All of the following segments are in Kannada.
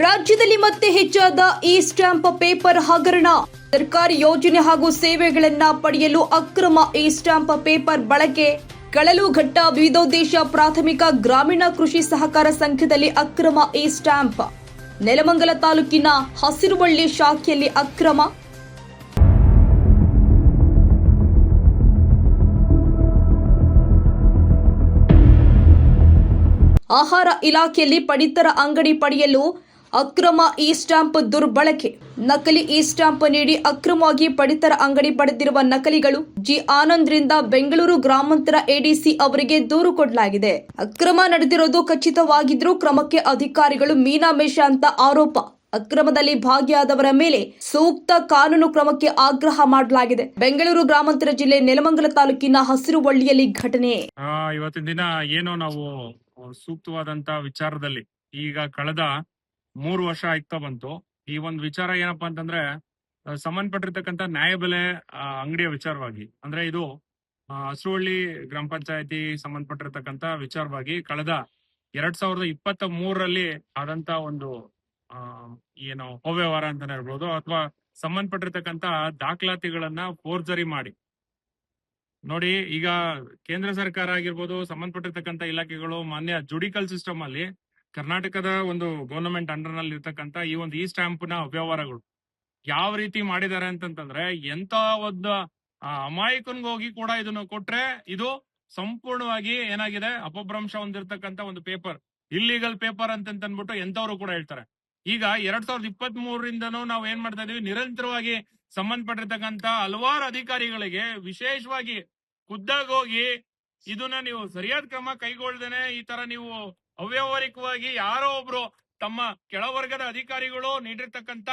ರಾಜ್ಯದಲ್ಲಿ ಮತ್ತೆ ಹೆಚ್ಚಾದ ಇ ಸ್ಟಾಂಪ್ ಪೇಪರ್ ಹಗರಣ. ಸರ್ಕಾರಿ ಯೋಜನೆ ಹಾಗೂ ಸೇವೆಗಳನ್ನ ಪಡೆಯಲು ಅಕ್ರಮ ಇ ಸ್ಟಾಂಪ್ ಪೇಪರ್ ಬಳಕೆ. ಕಳಲುಘಟ್ಟ ವಿವಿಧೋದ್ದೇಶ ಪ್ರಾಥಮಿಕ ಗ್ರಾಮೀಣ ಕೃಷಿ ಸಹಕಾರ ಸಂಘದಲ್ಲಿ ಅಕ್ರಮ ಇ ಸ್ಟಾಂಪ್ ನೆಲಮಂಗಲ ತಾಲೂಕಿನ ಹಸಿರುವಳ್ಳಿ ಶಾಖೆಯಲ್ಲಿ ಅಕ್ರಮ. ಆಹಾರ ಇಲಾಖೆಯಲ್ಲಿ ಪಡಿತರ ಅಂಗಡಿ ಪಡೆಯಲು ಅಕ್ರಮ ಇ ಸ್ಟಾಂಪ್ ದುರ್ಬಳಕೆ. ನಕಲಿ ಇ ಸ್ಟಾಂಪ್ ನೀಡಿ ಅಕ್ರಮವಾಗಿ ಪಡಿತರ ಅಂಗಡಿ ಪಡೆದಿರುವ ನಕಲಿಗಳು ಜಿ ಆನಂದ್ರಿಂದ ಬೆಂಗಳೂರು ಗ್ರಾಮಾಂತರ ಎಡಿಸಿ ಅವರಿಗೆ ದೂರು ಕೊಡಲಾಗಿದೆ. ಅಕ್ರಮ ನಡೆದಿರೋದು ಖಚಿತವಾಗಿದ್ರೂ ಕ್ರಮಕ್ಕೆ ಅಧಿಕಾರಿಗಳು ಮೀನಾಮೇಷ ಅಂತ ಆರೋಪ. ಅಕ್ರಮದಲ್ಲಿ ಭಾಗಿಯಾದವರ ಮೇಲೆ ಸೂಕ್ತ ಕಾನೂನು ಕ್ರಮಕ್ಕೆ ಆಗ್ರಹ ಮಾಡಲಾಗಿದೆ. ಬೆಂಗಳೂರು ಗ್ರಾಮಾಂತರ ಜಿಲ್ಲೆ ನೆಲಮಂಗಲ ತಾಲೂಕಿನ ಹಸಿರುವಳ್ಳಿಯಲ್ಲಿ ಘಟನೆ. ಆ, ಇವತ್ತಿನ ದಿನ ಏನೋ ನಾವು ಸೂಕ್ತವಾದಂತ ವಿಚಾರದಲ್ಲಿ ಈಗ ಕಳೆದ ಮೂರು ವರ್ಷ ಆಯ್ತಾ ಬಂತು. ಈ ಒಂದು ವಿಚಾರ ಏನಪ್ಪಾ ಅಂತಂದ್ರೆ ಸಂಬಂಧಪಟ್ಟಿರ್ತಕ್ಕಂಥ ನ್ಯಾಯಬೆಲೆ ಅಂಗಡಿಯ ವಿಚಾರವಾಗಿ, ಅಂದ್ರೆ ಇದು ಹಸುವಳ್ಳಿ ಗ್ರಾಮ ಪಂಚಾಯತಿ ಸಂಬಂಧಪಟ್ಟಿರ್ತಕ್ಕಂಥ ವಿಚಾರವಾಗಿ ಕಳೆದ ಎರಡ್ ಸಾವಿರದ ಇಪ್ಪತ್ತ ಮೂರರಲ್ಲಿ ಆದಂತ ಒಂದು ಏನು ಅವ್ಯವಹಾರ ಅಂತಾನೆ ಹೇಳ್ಬೋದು, ಅಥವಾ ಸಂಬಂಧಪಟ್ಟಿರ್ತಕ್ಕಂಥ ದಾಖಲಾತಿಗಳನ್ನ ಫೋರ್ಜರಿ ಮಾಡಿ. ನೋಡಿ, ಈಗ ಕೇಂದ್ರ ಸರ್ಕಾರ ಆಗಿರ್ಬೋದು, ಸಂಬಂಧಪಟ್ಟಿರ್ತಕ್ಕಂಥ ಇಲಾಖೆಗಳು ಮಾನ್ಯ ಜುಡಿಕಲ್ ಸಿಸ್ಟಮ್ ಅಲ್ಲಿ ಕರ್ನಾಟಕದ ಒಂದು ಗವರ್ನಮೆಂಟ್ ಅಂಡರ್ನಲ್ಲಿ ಇರ್ತಕ್ಕಂಥ ಈ ಒಂದು ಈ ಸ್ಟ್ಯಾಂಪ್ನ ವ್ಯವಹಾರಗಳು ಯಾವ ರೀತಿ ಮಾಡಿದ್ದಾರೆ ಅಂತಂತಂದ್ರೆ ಎಂತ ಒಂದು ಹೋಗಿ ಕೂಡ ಇದನ್ನ ಕೊಟ್ರೆ ಇದು ಸಂಪೂರ್ಣವಾಗಿ ಏನಾಗಿದೆ, ಅಪಭ್ರಂಶ ಹೊಂದಿರತಕ್ಕಂತ ಒಂದು ಪೇಪರ್ ಇಲ್ಲಿಗಲ್ ಪೇಪರ್ ಅಂತ ಅಂದ್ಬಿಟ್ಟು ಎಂತವ್ರು ಕೂಡ ಹೇಳ್ತಾರೆ. ಈಗ ಎರಡ್ ಸಾವಿರದ ಇಪ್ಪತ್ತ್ ಮೂರರಿಂದನೂ ನಾವು ಏನ್ ಮಾಡ್ತಾ ಇದೀವಿ, ನಿರಂತರವಾಗಿ ಸಂಬಂಧಪಟ್ಟಿರ್ತಕ್ಕಂತ ಹಲವಾರು ಅಧಿಕಾರಿಗಳಿಗೆ ವಿಶೇಷವಾಗಿ ಖುದ್ದಾಗಿ ಹೋಗಿ ಇದನ್ನ ನೀವು ಸರಿಯಾದ ಕ್ರಮ ಕೈಗೊಳ್ದೇನೆ ಈ ತರ ನೀವು ಅವ್ಯವಹಾರಿಕವಾಗಿ ಯಾರೋ ಒಬ್ರು ತಮ್ಮ ಕೆಳವರ್ಗದ ಅಧಿಕಾರಿಗಳು ನೀಡಿರ್ತಕ್ಕಂತ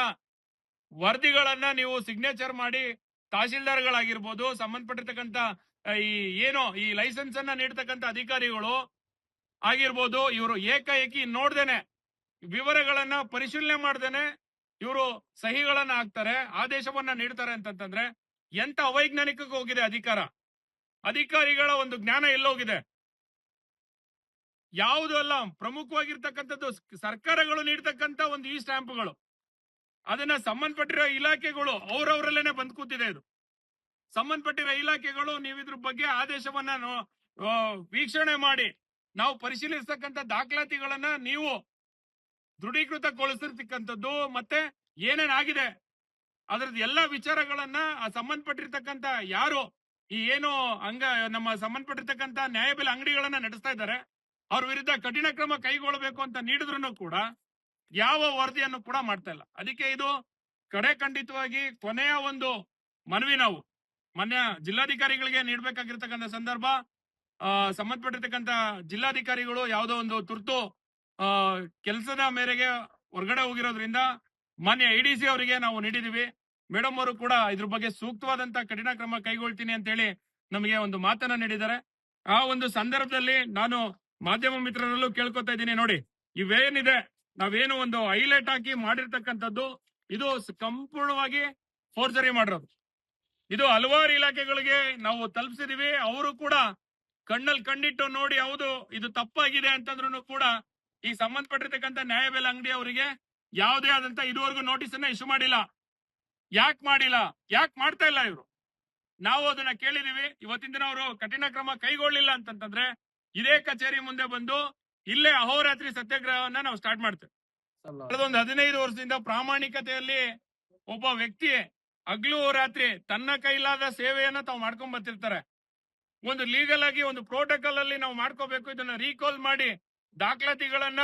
ವರದಿಗಳನ್ನ ನೀವು ಸಿಗ್ನೇಚರ್ ಮಾಡಿ ತಹಸೀಲ್ದಾರ್ಗಳಾಗಿರ್ಬೋದು ಸಂಬಂಧಪಟ್ಟಿರ್ತಕ್ಕಂತ ಈ ಏನೋ ಈ ಲೈಸೆನ್ಸ್ ಅನ್ನ ನೀಡ್ತಕ್ಕಂತ ಅಧಿಕಾರಿಗಳು ಆಗಿರ್ಬೋದು, ಇವರು ಏಕಾಏಕಿ ನೋಡ್ದೇನೆ ವಿವರಗಳನ್ನ ಪರಿಶೀಲನೆ ಮಾಡ್ದೇನೆ ಇವರು ಸಹಿಗಳನ್ನ ಹಾಕ್ತಾರೆ, ಆದೇಶವನ್ನ ನೀಡ್ತಾರೆ ಅಂತಂತಂದ್ರೆ ಎಂತ ಅವೈಜ್ಞಾನಿಕಕ್ಕೆ ಹೋಗಿದೆ ಅಧಿಕಾರ? ಅಧಿಕಾರಿಗಳ ಒಂದು ಜ್ಞಾನ ಎಲ್ಲೋಗಿದೆ. ಯಾವುದು ಅಲ್ಲ, ಪ್ರಮುಖವಾಗಿರ್ತಕ್ಕಂಥದ್ದು ಸರ್ಕಾರಗಳು ನೀಡ್ತಕ್ಕಂತ ಒಂದು ಈ ಸ್ಟ್ಯಾಂಪ್ಗಳು. ಅದನ್ನ ಸಂಬಂಧಪಟ್ಟಿರೋ ಇಲಾಖೆಗಳು ಅವ್ರವ್ರಲ್ಲೇನೆ ಬಂದ್ ಕೂತಿದೆ ಇದು. ಸಂಬಂಧಪಟ್ಟಿರೋ ಇಲಾಖೆಗಳು ನೀವು ಇದ್ರ ಬಗ್ಗೆ ಆದೇಶವನ್ನ ವೀಕ್ಷಣೆ ಮಾಡಿ, ನಾವು ಪರಿಶೀಲಿಸ್ತಕ್ಕಂಥ ದಾಖಲಾತಿಗಳನ್ನ ನೀವು ದೃಢೀಕೃತಗೊಳಿಸಿರ್ತಕ್ಕಂಥದ್ದು ಮತ್ತೆ ಏನೇನಾಗಿದೆ, ಅದ್ರದ್ದು ಎಲ್ಲಾ ವಿಚಾರಗಳನ್ನ ಆ ಸಂಬಂಧಪಟ್ಟಿರ್ತಕ್ಕಂಥ ಯಾರು, ಈ ಏನು ಅಂಗ, ನಮ್ಮ ಸಂಬಂಧಪಟ್ಟಿರ್ತಕ್ಕಂಥ ನ್ಯಾಯಬೆಲೆ ಅಂಗಡಿಗಳನ್ನ ನಡೆಸ್ತಾ ಇದ್ದಾರೆ. ಅವ್ರ ವಿರುದ್ಧ ಕಠಿಣ ಕ್ರಮ ಕೈಗೊಳ್ಳಬೇಕು ಅಂತ ನೀಡಿದ್ರು ಕೂಡ ಯಾವ ವರದಿಯನ್ನು ಕೂಡ ಮಾಡ್ತಾ ಇಲ್ಲ. ಅದಕ್ಕೆ ಇದು ಕಡೆ ಖಂಡಿತವಾಗಿ ಕೊನೆಯ ಒಂದು ಮನವಿ ನಾವು ಮೊನ್ನೆ ಜಿಲ್ಲಾಧಿಕಾರಿಗಳಿಗೆ ನೀಡಬೇಕಾಗಿರ್ತಕ್ಕಂಥ ಸಂದರ್ಭ ಸಂಬಂಧಪಟ್ಟಿರ್ತಕ್ಕಂಥ ಜಿಲ್ಲಾಧಿಕಾರಿಗಳು ಯಾವುದೋ ಒಂದು ತುರ್ತು ಕೆಲಸದ ಮೇರೆಗೆ ಹೊರಗಡೆ ಹೋಗಿರೋದ್ರಿಂದ ಮಾನ್ಯ ಐ ಡಿ ಸಿ ಅವರಿಗೆ ನಾವು ನೀಡಿದೀವಿ. ಮೇಡಮ್ ಅವರು ಕೂಡ ಇದ್ರ ಬಗ್ಗೆ ಸೂಕ್ತವಾದಂತ ಕಠಿಣ ಕ್ರಮ ಕೈಗೊಳ್ತೀನಿ ಅಂತ ಹೇಳಿ ನಮಗೆ ಒಂದು ಮಾತನ್ನ ನೀಡಿದ್ದಾರೆ. ಆ ಒಂದು ಸಂದರ್ಭದಲ್ಲಿ ನಾನು ಮಾಧ್ಯಮ ಮಿತ್ರರಲ್ಲೂ ಕೇಳ್ಕೊತಾ ಇದ್ದೀನಿ ನೋಡಿ. ಇವೇನಿದೆ? ನಾವೇನು ಒಂದು ಹೈಲೈಟ್ ಹಾಕಿ ಮಾಡಿರ್ತಕ್ಕಂಥದ್ದು, ಇದು ಸಂಪೂರ್ಣವಾಗಿ ಫೋರ್ಜರಿ ಮಾಡಿರೋದು. ಇದು ಹಲವಾರು ಇಲಾಖೆಗಳಿಗೆ ನಾವು ತಲುಪಿಸಿದೀವಿ. ಅವರು ಕೂಡ ಕಣ್ಣಲ್ಲಿ ಕಣ್ಣಿಟ್ಟು ನೋಡಿ ಹೌದು, ಇದು ತಪ್ಪಾಗಿದೆ ಅಂತಂದ್ರು ಕೂಡ ಈ ಸಂಬಂಧಪಟ್ಟಿರ್ತಕ್ಕಂಥ ನ್ಯಾಯಬೆಲೆ ಅಂಗಡಿ ಅವರಿಗೆ ಯಾವುದೇ ಆದಂತ ಇದುವರೆಗೂ ನೋಟಿಸ್ ಅನ್ನ ಇಶ್ಯೂ ಮಾಡಿಲ್ಲ. ಯಾಕೆ ಮಾಡಿಲ್ಲ? ಯಾಕೆ ಮಾಡ್ತಾ ಇಲ್ಲ ಇವರು? ನಾವು ಅದನ್ನ ಕೇಳಿದೀವಿ. ಇವತ್ತಿನ ದಿನ ಅವರು ಕಠಿಣ ಕ್ರಮ ಕೈಗೊಳ್ಳಿಲ್ಲ ಅಂತಂತಂದ್ರೆ ಇದೇ ಕಚೇರಿ ಮುಂದೆ ಬಂದು ಇಲ್ಲೇ ಅಹೋರಾತ್ರಿ ಸತ್ಯಾಗ್ರಹವನ್ನ ನಾವು ಸ್ಟಾರ್ಟ್ ಮಾಡ್ತೇವೆ. ಕಳೆದ ಒಂದು ಹದಿನೈದು ವರ್ಷದಿಂದ ಪ್ರಾಮಾಣಿಕತೆಯಲ್ಲಿ ಒಬ್ಬ ವ್ಯಕ್ತಿ ಹಗ್ಲು ರಾತ್ರಿ ತನ್ನ ಕೈಲಾದ ಸೇವೆಯನ್ನ ತಾವು ಮಾಡ್ಕೊಂಡ್ ಬರ್ತಿರ್ತಾರೆ. ಒಂದು ಲೀಗಲ್ ಆಗಿ ಒಂದು ಪ್ರೋಟೋಕಾಲ್ ಅಲ್ಲಿ ನಾವು ಮಾಡ್ಕೋಬೇಕು ಇದನ್ನ ರೀಕಾಲ್ ಮಾಡಿ ದಾಖಲಾತಿಗಳನ್ನ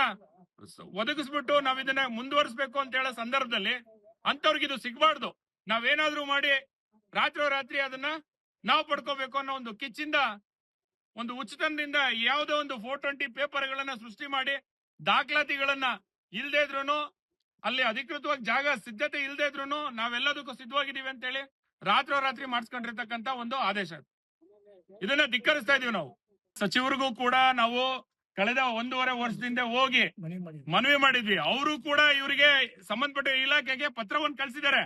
ಒದಗಿಸ್ಬಿಟ್ಟು ನಾವ್ ಇದನ್ನ ಮುಂದುವರಿಸಬೇಕು ಅಂತ ಹೇಳೋ ಸಂದರ್ಭದಲ್ಲಿ ಅಂತವ್ರಿಗೆ ಇದು ಸಿಗ್ಬಾರ್ದು. ನಾವೇನಾದ್ರೂ ಮಾಡಿ ರಾತ್ರಿ ರಾತ್ರಿ ಅದನ್ನ ನಾವು ಪಡ್ಕೋಬೇಕು ಅನ್ನೋ ಒಂದು ಕಿಚ್ಚಿಂದ ಒಂದು ಉಚಿತದಿಂದ ಯಾವುದೋ ಒಂದು ಫೋರ್ ಟ್ವೆಂಟಿ ಪೇಪರ್ಗಳನ್ನ ಸೃಷ್ಟಿ ಮಾಡಿ, ದಾಖಲಾತಿಗಳನ್ನ ಇಲ್ಲದೆ ಇದ್ರು ಅಲ್ಲಿ ಅಧಿಕೃತವಾಗಿ ಜಾಗ ಸಿದ್ಧತೆ ಇಲ್ಲದೆ ಇದ್ರು ನಾವೆಲ್ಲದಕ್ಕೂ ಸಿದ್ಧವಾಗಿದ್ದೀವಿ ಅಂತ ಹೇಳಿ ರಾತ್ರೋ ರಾತ್ರಿ ಮಾಡಿಸ್ಕೊಂಡಿರ್ತಕ್ಕಂತ ಒಂದು ಆದೇಶ ಇದು. ಇದನ್ನ ಧಿಕ್ಕರಿಸ್ತಾ ಇದೀವಿ ನಾವು. ಸಚಿವರಿಗೂ ಕೂಡ ನಾವು ಕಳೆದ ಒಂದೂವರೆ ವರ್ಷದಿಂದ ಹೋಗಿ ಮನವಿ ಮಾಡಿದ್ವಿ. ಅವರು ಕೂಡ ಇವರಿಗೆ ಸಂಬಂಧಪಟ್ಟ ಇಲಾಖೆಗೆ ಪತ್ರವನ್ನು ಕಳಿಸಿದ್ದಾರೆ.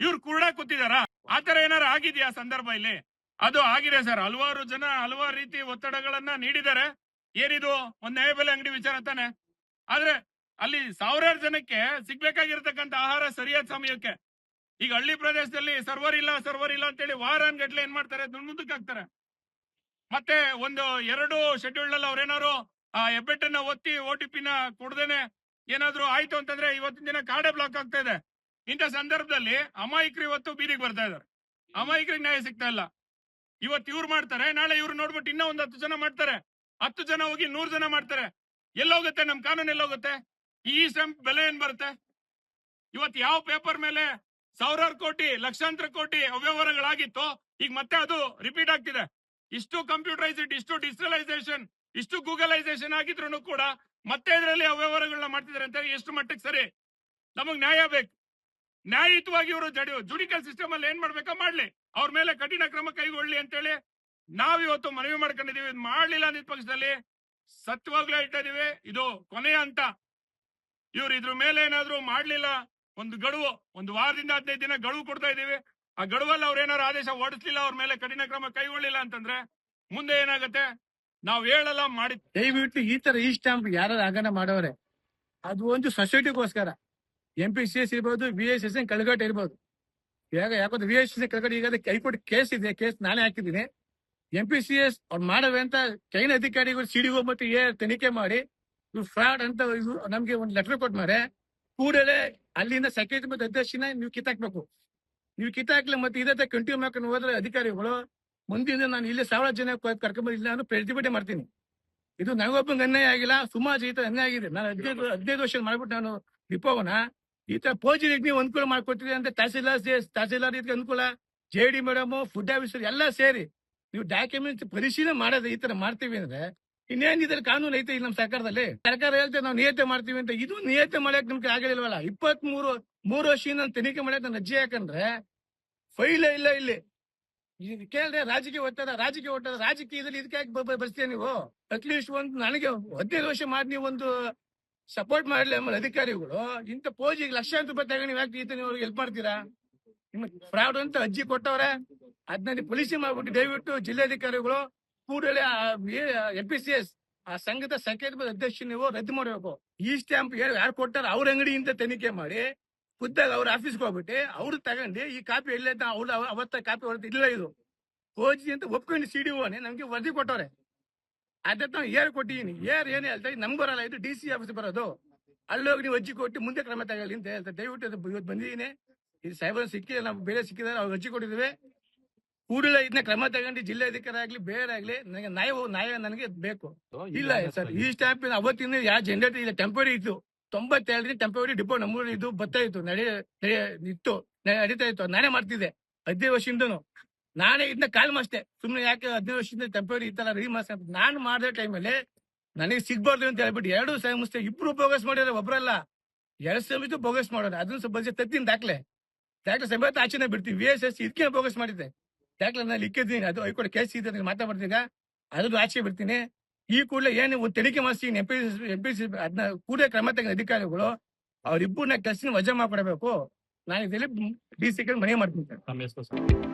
ಇವ್ರು ಕೂಡ ಕೂತಿದಾರ? ಆತರ ಏನಾರು ಆಗಿದ್ಯಾ ಸಂದರ್ಭ ಇಲ್ಲಿ? ಅದು ಆಗಿದೆ ಸರ್. ಹಲವಾರು ಜನ ಹಲವಾರು ರೀತಿ ಒತ್ತಡಗಳನ್ನ ನೀಡಿದ್ದಾರೆ. ಏನಿದು? ಒಂದ್ ನ್ಯಾಯಬೆಲೆ ಅಂಗಡಿ ವಿಚಾರ ತಾನೆ. ಆದ್ರೆ ಅಲ್ಲಿ ಸಾವಿರಾರು ಜನಕ್ಕೆ ಸಿಗ್ಬೇಕಾಗಿರ್ತಕ್ಕಂಥ ಆಹಾರ ಸರಿಯಾದ ಸಮಯಕ್ಕೆ. ಈಗ ಹಳ್ಳಿ ಪ್ರದೇಶದಲ್ಲಿ ಸರ್ವರ್ ಇಲ್ಲ ಸರ್ವರ್ ಇಲ್ಲ ಅಂತೇಳಿ ವಾರಾನ್ಗಟ್ಲೆ ಏನ್ ಮಾಡ್ತಾರೆ? ಮುಂದಕ್ಕೆ ಹಾಕ್ತಾರೆ. ಮತ್ತೆ ಒಂದು ಎರಡು ಶೆಡ್ಯೂಲ್ನಲ್ಲಿ ಅವ್ರೇನಾದ್ರು, ಆ ಹೆಬ್ಬೆಟ್ಟನ್ನ ಒತ್ತಿ ಓ ಟಿ ಪಿನ ಕೊಡ್ದೇನೆ ಏನಾದ್ರು ಆಯ್ತು ಅಂತಂದ್ರೆ ಇವತ್ತಿನ ದಿನ ಕಾರ್ಡೆ ಬ್ಲಾಕ್ ಆಗ್ತಾ ಇದೆ. ಇಂಥ ಸಂದರ್ಭದಲ್ಲಿ ಅಮಾಯಕರು ಇವತ್ತು ಬೀದಿಗೆ ಬರ್ತಾ ಇದಾರೆ ಅಮಾಯಕರಿಗೆ ನ್ಯಾಯ ಸಿಗ್ತಾ ಇಲ್ಲ. ಇವತ್ತು ಇವ್ರು ಮಾಡ್ತಾರೆ, ನಾಳೆ ಇವ್ರು ನೋಡ್ಬಿಟ್ಟು ಇನ್ನೂ ಒಂದ್ ಹತ್ತು ಜನ ಮಾಡ್ತಾರೆ. ಹತ್ತು ಜನ ಹೋಗಿ ನೂರ್ ಜನ ಮಾಡ್ತಾರೆ. ಎಲ್ಲೋಗುತ್ತೆ, ನಮ್ ಕಾನೂನು ಎಲ್ಲೋಗುತ್ತೆ? ಈ ಸ್ಟ್ಯಾಂಪ್ ಬೆಲೆ ಏನ್ ಬರುತ್ತೆ? ಇವತ್ತು ಯಾವ ಪೇಪರ್ ಮೇಲೆ ಸಾವಿರಾರು ಕೋಟಿ, ಲಕ್ಷಾಂತರ ಕೋಟಿ ಅವ್ಯವಹಾರಗಳಾಗಿತ್ತು, ಈಗ ಮತ್ತೆ ಅದು ರಿಪೀಟ್ ಆಗ್ತಿದೆ. ಇಷ್ಟು ಕಂಪ್ಯೂಟರೈಸ್ಡ್, ಇಷ್ಟು ಡಿಜಿಟಲೈಸೇಷನ್, ಇಷ್ಟು ಗೂಗಲೈಸೇಷನ್ ಆಗಿದ್ರು ಕೂಡ ಮತ್ತೆ ಇದರಲ್ಲಿ ಅವ್ಯವಹಾರಗಳನ್ನ ಮಾಡ್ತಿದ್ದಾರೆ ಅಂತ ಎಷ್ಟು ಮಟ್ಟಕ್ಕೆ ಸರಿ? ನಮಗ್ ನ್ಯಾಯ ಬೇಕು. ನ್ಯಾಯಯುತವಾಗಿ ಇವರು ಜುಡಿಕಲ್ ಸಿಸ್ಟಮ್ ಅಲ್ಲಿ ಏನ್ ಮಾಡ್ಬೇಕಾ ಮಾಡ್ಲಿ. ಅವ್ರ ಮೇಲೆ ಕಠಿಣ ಕ್ರಮ ಕೈಗೊಳ್ಳಿ ಅಂತೇಳಿ ನಾವಿವತ್ತು ಮನವಿ ಮಾಡ್ಕೊಂಡಿದೀವಿ. ಇದು ಮಾಡ್ಲಿಲ್ಲ ಅಂದಿದ್ದ ಪಕ್ಷದಲ್ಲಿ ಸತ್ಯವಾಗ್ಲೂ ಹೇಳ್ತಾ ಇದೀವಿ ಇದು ಕೊನೆಯ ಅಂತ ಇವ್ರು ಇದ್ರ ಮೇಲೆ ಏನಾದ್ರು ಮಾಡ್ಲಿಲ್ಲ, ಒಂದು ಗಡುವು, ಒಂದು ವಾರದಿಂದ ಹದಿನೈದು ದಿನ ಗಡುವು ಕೊಡ್ತಾ ಇದೀವಿ. ಆ ಗಡುವಲ್ಲಿ ಅವ್ರ ಏನಾದ್ರು ಆದೇಶ ಹೊಡಿಸ್ಲಿಲ್ಲ ಅವ್ರ ಮೇಲೆ ಕಠಿಣ ಕ್ರಮ ಕೈಗೊಳ್ಳಿಲ್ಲ ಅಂತಂದ್ರೆ ಮುಂದೆ ಏನಾಗುತ್ತೆ? ನಾವ್ ಹೇಳಲ್ಲ ಮಾಡಿ ದಯವಿಟ್ಟು ಈ ತರ ಈ ಸ್ಟಾಂಪ್ ಯಾರು ಆಗನ ಮಾಡೋರೆ ಅದು ಒಂದು ಸೊಸೈಟಿಗೋಸ್ಕರ ಎಂ ಪಿ ಸಿ ಎಸ್ ಇರ್ಬೋದು ವಿ ಎಸ್ ಎಸ್ ಕಳ್ಗಟ್ಟ ಇರ್ಬೋದು. ಇವಾಗ ಯಾಕಂದ್ರೆ ವಿ ಎಸ್ ಎಸ್ ಕಳ್ಗಟ್ಟೆ ಈಗ ಹೈಕೋರ್ಟ್ ಕೇಸ್ ಇದೆ, ಕೇಸ್ ನಾನೇ ಹಾಕಿದ್ದೀನಿ. ಎಂ ಪಿ ಸಿ ಎಸ್ ಅವ್ರು ಮಾಡವೆ ಅಂತ ಚೈನ್ ಅಧಿಕಾರಿಗಳು ಸಿಡಿಒ ಮತ್ತು ಎ ತನಿಖೆ ಮಾಡಿ ಇವ್ರು ಫ್ರಾಡ್ ಅಂತ ಇದು ನಮ್ಗೆ ಒಂದು ಲೆಟರ್ ಕೊಟ್ಮಾರೆ, ಕೂಡಲೇ ಅಲ್ಲಿಂದ ಸೆಕ್ರೆಟರಿ ಮತ್ತು ಅಧ್ಯಕ್ಷನ ನೀವು ಕಿತ್ತಾಕ್ಬೇಕು. ನೀವು ಕಿತ್ತಾಕ್ಲಿ ಮತ್ತೆ ಇದೇ ಕಂಟಿನ್ಯೂ ಮಾಡ್ಕೊಂಡು ಹೋದ್ರೆ ಅಧಿಕಾರಿಗಳು, ಮುಂದಿನ ನಾನು ಇಲ್ಲಿ ಸಾವಿರ ಜನ ಕರ್ಕೊಂಡ್ ಇಲ್ಲ ಅಂದ್ರೆ ಪ್ರತಿಭಟನೆ ಮಾಡ್ತೀನಿ. ಇದು ನನಗೊಬ್ಬಂಗೆ ಅನ್ಯಾಯ ಆಗಿಲ್ಲ, ಸುಮಾರು ಜೀತ ಅನ್ಯಾಯ ಆಗಿದೆ. ನಾನು ಹದಿನೈದು ಹದಿನೈದು ವರ್ಷ ಮಾಡ್ಬಿಟ್ಟು ನಾನು ಡಿಪೋವನ ಈ ತರ ಪೋಜಿ ನೀವು ಅನುಕೂಲ ಮಾಡ್ಕೊಡ್ತೀರಿ ಅಂದ್ರೆ ತಹಸೀಲ್ದಾರ್ ತಹಸೀಲ್ದಾರ್ ಇದಕ್ಕೆ ಅನುಕೂಲ J D madam food officer ಎಲ್ಲ ಸೇರಿ ನೀವು ಡಾಕ್ಯುಮೆಂಟ್ ಪರಿಶೀಲನೆ ಮಾಡೋದು ಈ ತರ ಮಾಡ್ತೀವಿ ಅಂದ್ರೆ ಇನ್ನೇನ್ ಇದ್ರ ಕಾನೂನು ಐತೆ ಇಲ್ಲಿ ನಮ್ಮ ಸರ್ಕಾರದಲ್ಲಿ? ಸರ್ಕಾರ ಹೇಳ್ತೇವೆ ನಾವು ನಿಯತೆ ಮಾಡ್ತೀವಿ ಅಂತ. ಇದು ನಿಯತೆ ಮಾಡಕ್ ನಮ್ಗೆ ಆಗಲಿಲ್ವಲ್ಲ ಇಪ್ಪತ್ ಮೂರು ಮೂರು ನಾನು ತನಿಖೆ ಮಾಡಕ್ ನನ್ನ ಅಜ್ಜಿ ಯಾಕಂದ್ರೆ ಫೈಲೇ ಇಲ್ಲ ಇಲ್ಲಿ. ಕೇಳಿದ್ರೆ ರಾಜಕೀಯ ಒತ್ತಡ ರಾಜಕೀಯ ಒತ್ತಡ, ರಾಜಕೀಯದಲ್ಲಿ ಇದಕ್ಕೆ ಬರ್ತೀಯ ನೀವು? ಅಟ್ಲೀಸ್ಟ್ ಒಂದು ನನಗೆ ಹದಿನೈದು ವರ್ಷ ಮಾಡಿ ನೀವು ಒಂದು ಸಪೋರ್ಟ್ ಮಾಡಲಿ ಆಮೇಲೆ ಅಧಿಕಾರಿಗಳು. ಇಂಥ ಪೋಜಿಗೆ ಲಕ್ಷಾಂತರ ರೂಪಾಯಿ ತಗೊಂಡು ಯಾಕೆ ಈತ ನೀವು ಹೆಲ್ಪ್ ಮಾಡ್ತೀರಾ? ನಿಮ್ಮ ಫ್ರಾಡ್ ಅಂತ ಅರ್ಜಿ ಕೊಟ್ಟವ್ರೆ. ಅದನ್ನ ಪೊಲೀಸಿ ಮಾಡ್ಬಿಟ್ಟು ದಯವಿಟ್ಟು ಜಿಲ್ಲಾಧಿಕಾರಿಗಳು ಕೂಡಲೇ ಎಂ ಪಿ ಸಿ ಎಸ್ ಆ ಸಂಘದ ಸಂಕೇತ ಅಧ್ಯಕ್ಷ ನೀವು ರದ್ದು ಮಾಡಬೇಕು. ಈ ಸ್ಟ್ಯಾಂಪ್ ಯಾರು ಕೊಟ್ಟಾರ ಅವ್ರ ಅಂಗಡಿಯಿಂದ ತನಿಖೆ ಮಾಡಿ ಖುದ್ದಾಗ ಅವ್ರ ಆಫೀಸ್ಗೆ ಹೋಗ್ಬಿಟ್ಟು ಅವ್ರು ತಗೊಂಡು ಈ ಕಾಪಿ ಎಲ್ಲೇ ಅವ್ರು ಅವತ್ತ ಕಾಪಿ ಹೊರತು ಇಲ್ಲ ಇದು. ಕೋಚಿ ಅಂತ ಒಪ್ಕೊಂಡು ಸಿ ಡಿ ಓನೆ ನಮ್ಗೆ ವರದಿ ಕೊಟ್ಟವ್ರೆ. ಅದೇ ನಾವು ಏರ್ ಕೊಟ್ಟಿದ್ದೀನಿ ಏರ್ ಏನೇ ಹೇಳ್ತಾ ನಮ್ಗೆ ಬರಲ್ಲ. ಇದು ಡಿ ಸಿ ಆಫೀಸ್ ಬರೋದು. ಅಲ್ಲೋಗಿ ನೀವು ಅಜ್ಜಿ ಕೊಟ್ಟು ಮುಂದೆ ಕ್ರಮ ತಗೊಳ್ಳಿ ಅಂತ ಹೇಳ್ತಾರೆ. ದಯವಿಟ್ಟು ಇವತ್ತು ಬಂದಿದ್ದೀನಿ ಇದು ಸೈಬರ್ ಸಿಕ್ಕಿಲ್ಲ ನಾವು ಬೇರೆ ಸಿಕ್ಕಿದ್ದಾರೆ ಅವ್ರು ಅಜ್ಜಿ ಕೊಟ್ಟಿದ್ವಿ ಕೂಡಲೇ ಇದನ್ನ ಕ್ರಮ ತಗೊಂಡು ಜಿಲ್ಲಾಧಿಕಾರಿ ಆಗ್ಲಿ ಬೇರೆ ಆಗ್ಲಿ ನನಗೆ ನ್ಯಾಯ ನಾಯ ನನಗೆ ಬೇಕು. ಇಲ್ಲ ಸರ್ ಈ ಸ್ಟಾಂಪ್ ಅವತ್ತಿನ ಯಾವ ಜನರೇಟರ್ ಇಲ್ಲ ಟೆಂಪರಿ ಇತ್ತು. ತೊಂಬತ್ತೆರಡರಿಂದ ಟೆಂಪರಿ ಡಿಪೋ ನಮ್ಮೂರಲ್ಲಿ ಇದು ಬರ್ತಾ ಇತ್ತು ನಡೆ ಇತ್ತು ನಡೀತಾ ಇತ್ತು. ನಾನೇ ಮಾಡ್ತಿದ್ದೆ. ಹದಿನೈದು ವರ್ಷದಿಂದನು. ನಾನೇ ಇದನ್ನ ಕಾಲ್ ಅಷ್ಟೇ. ಸುಮ್ನೆ ಯಾಕೆ ಹದಿನೈದು ವರ್ಷದಿಂದ ಟೆಂಪರರಿ ಇತ್ತಲ್ಲ ರೀಮಾಸ್ ನಾನು ಮಾಡಿದ ಟೈಮಲ್ಲಿ ನನಗೆ ಸಿಗ್ಬಾರ್ದು ಅಂತ ಹೇಳ್ಬಿಟ್ಟು ಎರಡು ಸಂಸ್ಥೆ ಇಬ್ರು ಬೋಗಸ್ ಮಾಡಿದ್ರೆ, ಒಬ್ರಲ್ಲ. ಎರಡು ಸಂಸ್ಥೆ ಬೋಗಸ್ ಮಾಡೋದು ಅದನ್ನ ಸ್ವಲ್ಪ ತತ್ತಿನ ದಾಖಲೆ. ದಾಖಲೆ ಸಮೇತ ಆಚೆನೆ ಬಿಡ್ತೀವಿ. ವಿ ಎಸ್ ಎಸ್ ಇದಕ್ಕೆ ಬೋಗಸ್ ಮಾಡಿದ್ದೆ. ದಾಖಲೆ ನಾನು ಲಿಕ್ಕಿದ್ದೀನಿ ಅದು ಹೈಕೋರ್ಟ್ ಕೇಸ್ ಇದೆ ಮಾತಾಡ್ತೀನಿ ಅದ್ರದ್ದು ಆಚೆ ಬಿಡ್ತೀನಿ. ಈ ಕೂಡಲೇ ಏನು ಒಂದು ತನಿಖೆ ಮಾಡಿಸಿ M P M P C ಅದನ್ನ ಕೂಡಲೇ ಕ್ರಮ ತೆಗೆದ ಅಧಿಕಾರಿಗಳು ಅವ್ರಿಬ್ಬರನ್ನ ಕೆಲಸ ವಜಾ ಮಾಡ್ಕೊಡ್ಬೇಕು. ನಾನು ಇದರಲ್ಲಿ ಡಿ ಸಿ ಮನೆ ಮಾಡ್ತೀನಿ ಸರ್.